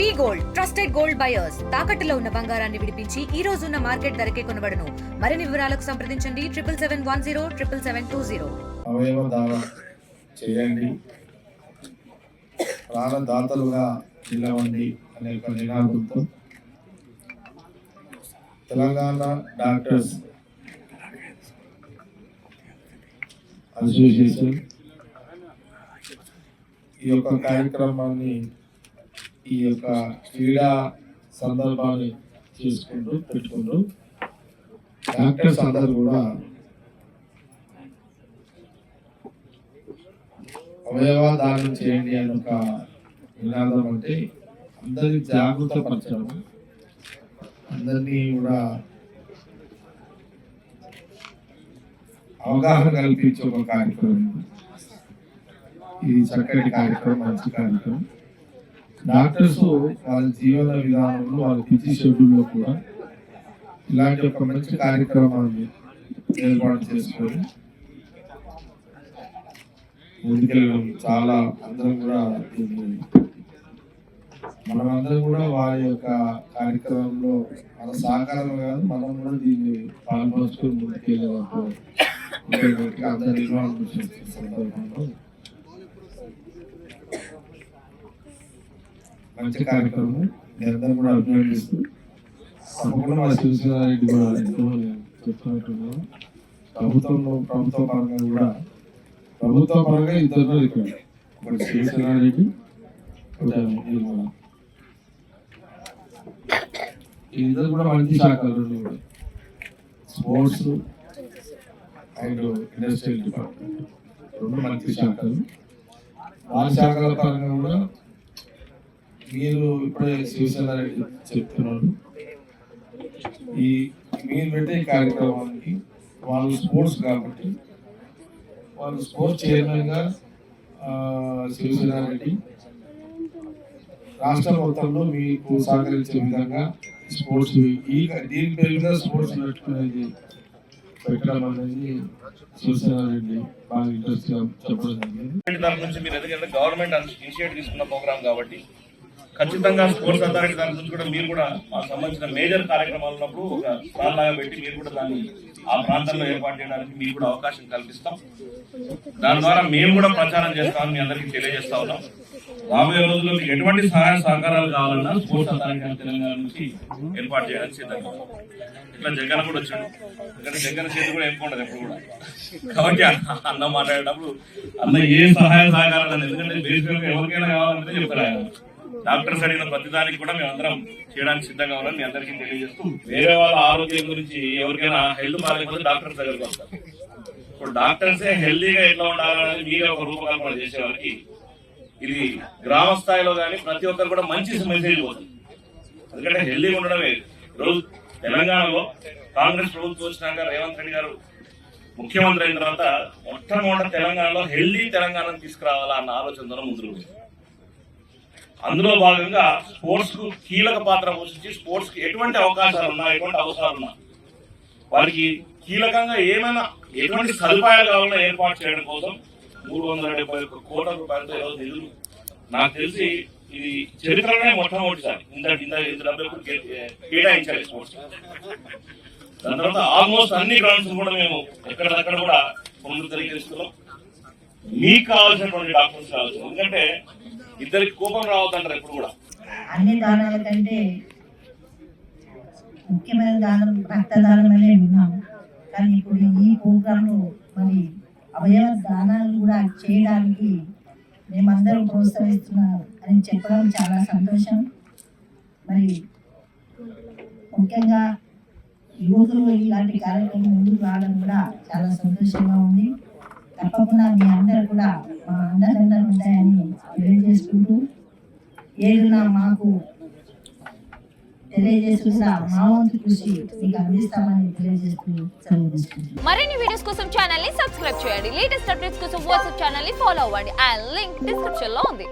We gold trusted gold buyers. తాకట్టులో ఉన్న బంగారాన్ని విడిపించి ఈ రోజు ఉన్న మార్కెట్ ధరకే కొనబడను. మరిన్ని వివరాలకు సంప్రదించండి. Triple seven one zero triple seven two zero. అవయవ దానం చేయండి. ప్రాణదాతలుగా నిలవండి అనే ఒక నినాదంతో తెలంగాణ డాక్టర్స్ అసోసియేషన్ ఈ యొక్క కార్యక్రమాన్ని ఈ యొక్క క్రీడా సందర్భాన్ని చేసుకుంటూ పెట్టుకుంటూ డాక్టర్స్ అందరు కూడా అవయవ దానం చేయండి అని ఒక నినాదం అంటే అందరినీ జాగృత పరచడం. అందరినీ కూడా అవగాహన కల్పించే ఒక కార్యక్రమం. ఇది చక్కటి కార్యక్రమం మంచి కార్యక్రమం. డాక్టర్స్ వాళ్ళ జీవన విధానంలో వాళ్ళ బిజీ షెడ్యూల్లో కూడా ఇలాంటి ఒక మంచి కార్యక్రమాన్ని ఏర్పాటు చేసుకొని ముందుకెళ్ళడం చాలా అందరం కూడా మనమందరం కూడా వారి యొక్క కార్యక్రమంలో మన సహకారం కాదు మనం కూడా దీన్ని పాల్పంచుకొని ఉండేటట్టుగా అందరి నిర్వహణ సందర్భంలో మంచి కార్యక్రమం. నేను అందరం కూడా అభినందిస్తూ తప్పకుండా మన శివసేనారెడ్డి కూడా ఎంతో చెప్తున్నట్టున్నాను ప్రభుత్వంలో ప్రభుత్వ పరంగా కూడా ప్రభుత్వ పరంగా ఇద్దరు ఇక్కడ. ఒకటి ఈ ఇద్దరు కూడా మంచి శాఖలు కూడా స్పోర్ట్స్ అండ్ ఇండస్ట్రియల్ డిపార్ట్మెంట్. రెండు మంచి శాఖలు ఆ శాఖల పరంగా కూడా మీరు ఇప్పుడే శివసేనారెడ్డి చెప్తున్నారు ఈ మీరు పెట్టే ఈ కార్యక్రమానికి వాళ్ళు స్పోర్ట్స్ కాబట్టి వాళ్ళు స్పోర్ట్స్ చైర్మన్గా ఆ, శివసేనారెడ్డి రాష్ట్ర మొత్తంలో మీకు సహకరించే విధంగా స్పోర్ట్స్ ఈ దీని పేరుగా స్పోర్ట్స్ పెట్టుకునేది పెట్టడం అనేది శివసేనారెడ్డి బాగా ఇంట్రెస్ట్ చెప్పడం జరిగింది. మీరు ఎందుకంటే గవర్నమెంట్ ఇనిషియేట్ తీసుకున్న ప్రోగ్రామ్ కాబట్టి ఖచ్చితంగా స్పోర్ట్స్ అథారిటీ దాని గురించి కూడా మీరు కూడా మాకు సంబంధించిన మేజర్ కార్యక్రమాలు ఉన్నప్పుడు ఒక స్టాల్ లాగా పెట్టి మీరు కూడా దాన్ని ఆ ప్రాంతంలో ఏర్పాటు చేయడానికి మీకు కూడా అవకాశం కల్పిస్తాం. దాని ద్వారా మేము కూడా ప్రచారం చేస్తామని మీ అందరికీ తెలియజేస్తా ఉన్నాం. రాబోయే రోజుల్లో మీకు ఎటువంటి సహాయ సహకారాలు కావాలన్నా స్పోర్ట్స్ అథారిటీ తెలంగాణ నుంచి ఏర్పాటు చేయడానికి సిద్ధంగా ఇట్లా జగన్ కూడా వచ్చాడు. ఎందుకంటే జగన్ చేతి కూడా ఎక్కువ ఉండదు ఎప్పుడు కూడా. కాబట్టి అన్న- మాట్లాడేటప్పుడు అన్న ఏ సహాయ సహకారాలు అని ఎందుకంటే బేసికల్ ఎవరికైనా కావాలంటే చెప్తారు డాక్టర్స్ అడిగిన ప్రతిదానికి కూడా మేము అందరం చేయడానికి సిద్ధంగా ఉన్నాం. మీ అందరికీ తెలియజేస్తూ వేరే వాళ్ళ ఆరోగ్యం గురించి ఎవరికైనా హెల్త్ బాగాలేకపోతే డాక్టర్స్ దగ్గరికి వస్తారు. ఇప్పుడు డాక్టర్సే హెల్దీగా ఎట్లా ఉండాలనేది మీరే ఒక రూపకల్పన చేసేవారికి ఇది గ్రామ స్థాయిలో కానీ ప్రతి ఒక్కరు కూడా మంచి మెసేజ్ పోతుంది. ఎందుకంటే హెల్దీగా ఉండడమే. ఈరోజు తెలంగాణలో కాంగ్రెస్ ప్రభుత్వం వచ్చినాక రేవంత్ రెడ్డి గారు ముఖ్యమంత్రి అయిన తర్వాత మొట్టమొదటి తెలంగాణలో హెల్దీ తెలంగాణను తీసుకురావాలా అన్న ఆలోచనతో ముందుకు అందులో భాగంగా స్పోర్ట్స్కు కీలక పాత్ర పోషించి స్పోర్ట్స్కి ఎటువంటి అవకాశాలు ఉన్నా ఎటువంటి అవసరాలు ఉన్నా వారికి కీలకంగా ఏమైనా ఎటువంటి సదుపాయాలు కావాలన్నా ఏర్పాటు చేయడం కోసం మూడు వందల డెబ్బై ఒక్క కోట్ల రూపాయలతో ఈరోజు నిధులు. నాకు తెలిసి ఇది చరిత్రలోనే మొట్టమొదటిసారి. ఇంత ఇంత ఇంత డబ్బులు కేటాయించాలి స్పోర్ట్స్. దాని తర్వాత ఆల్మోస్ట్ అన్ని గ్రౌండ్స్ కూడా మేము ఎక్కడక్కడ కూడా పునరుద్ధరీకరిస్తున్నాం మీకు కావాల్సినటువంటి డాక్యుమెంట్స్ కావచ్చు. ఎందుకంటే ఇద్దరికి కోపం రావద్దంటారు ఎప్పుడు కూడా. అన్ని దానాల కంటే ముఖ్యమైన దానం రక్తదానం అనే విన్నాం కానీ ఇప్పుడు ఈ ప్రోగ్రాంలో మరి అవయవ దానాలు కూడా చేయడానికి మేమందరం ప్రోత్సహిస్తున్నాం అని చెప్పడం చాలా సంతోషం. మరి ముఖ్యంగా యువకులు ఇలాంటి కార్యక్రమం ముందుకు రావడం కూడా చాలా సంతోషంగా ఉంది. తప్పకుండా మీ అందరూ కూడా మా అండదండలు ఉంటాయని తెలియజేసుకుంటూ ఏదున్నా మాకు మరిన్ని వీడియోస్ కోసం ఛానల్ని సబ్స్క్రైబ్ చేయండి. లేటెస్ట్ అప్డేట్స్ కోసం వాట్సాప్ ఛానల్ని ఫాలో అవ్వండి. ఆ లింక్ డిస్క్రిప్షన్లో ఉంది.